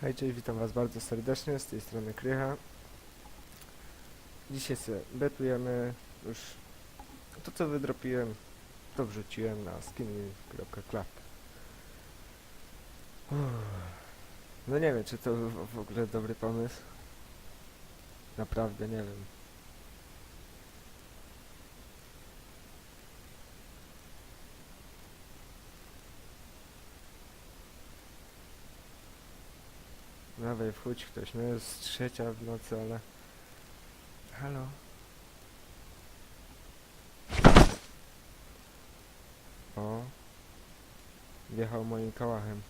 Hej, cześć, witam was bardzo serdecznie, z tej strony Krycha. Dzisiaj sobie betujemy już to co wydropiłem, to wrzuciłem na skinny.club. No nie wiem, czy to w ogóle dobry pomysł. Naprawdę nie wiem. Dawaj, wchódź ktoś, no jest trzecia w nocy, ale... Halo? O. Wjechał moim kałachem,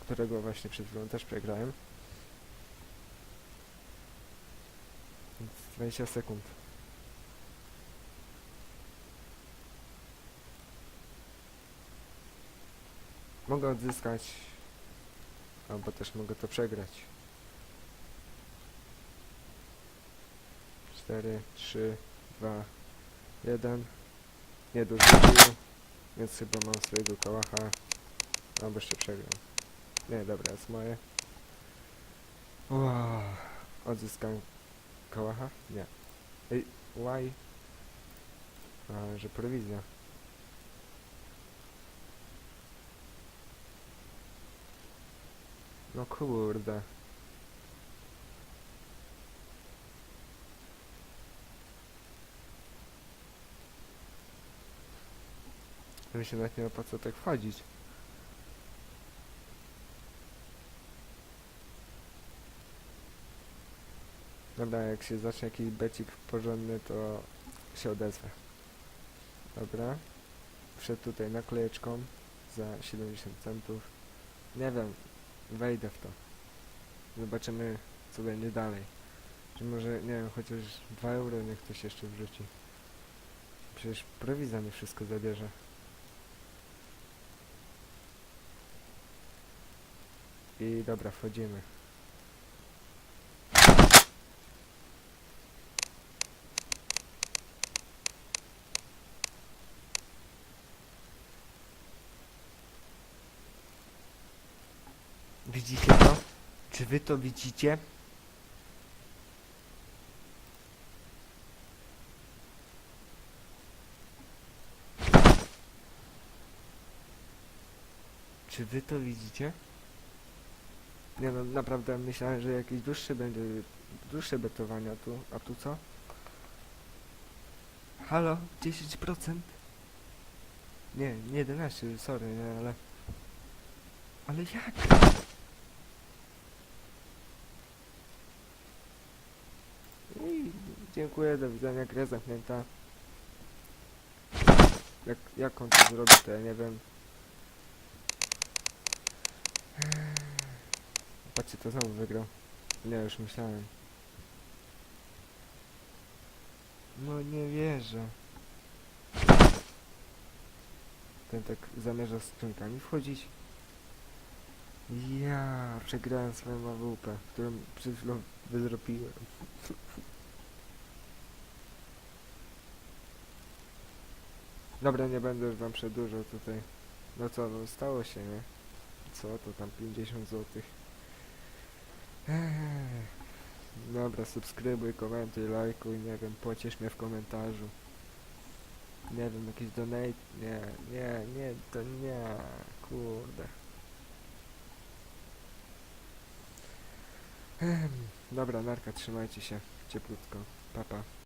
którego właśnie przed chwilą też przegrałem. Więc 20 sekund. Mogę odzyskać, albo też mogę to przegrać. 4, 3, 2, 1. Nie dorzucił, więc chyba mam swojego kałacha. Albo jeszcze przegram. Nie, dobra, jest moje. Wow. Odzyskałem kałacha? Nie. Ej, why? A, że prowizja. No kurde. Mi się nawet nie opłaca tak wchodzić. Dobra, jak się zacznie jakiś becik porządny, to się odezwę. Dobra. Wszedł tutaj naklejeczką za 70 centów. Nie wiem, wejdę w to. Zobaczymy, co będzie dalej. Czy może, nie wiem, chociaż 2 euro niech ktoś jeszcze wrzuci. Przecież prowizja mi wszystko zabierze. I dobra, wchodzimy. Widzicie to? Czy wy to widzicie? Czy wy to widzicie? Nie no, naprawdę myślałem, że jakieś dłuższe będzie, dłuższe betowania tu, a tu co? Halo, 10%? Nie, nie 11, sorry, nie, ale... Ale jak? I dziękuję, do widzenia, gra zamknięta. Jak, jak on to zrobi, to ja nie wiem. Patrzcie, to znowu wygrał. Nie, już myślałem. No nie wierzę. Ten tak zamierza z skrzynkami wchodzić. Ja przegrałem swoją AWP, którą przed chwilą wyzropiłem. Dobra, nie będę już wam przedłużał tutaj. No co, no stało się, nie? Co, to tam 50 złotych. Ech. Dobra, subskrybuj, komentuj, lajkuj, nie wiem, pociesz mnie w komentarzu. Nie wiem, jakiś donate, nie, nie, nie, to nie, kurde. Ehm, Dobra, narka, trzymajcie się, cieplutko, papa. Pa.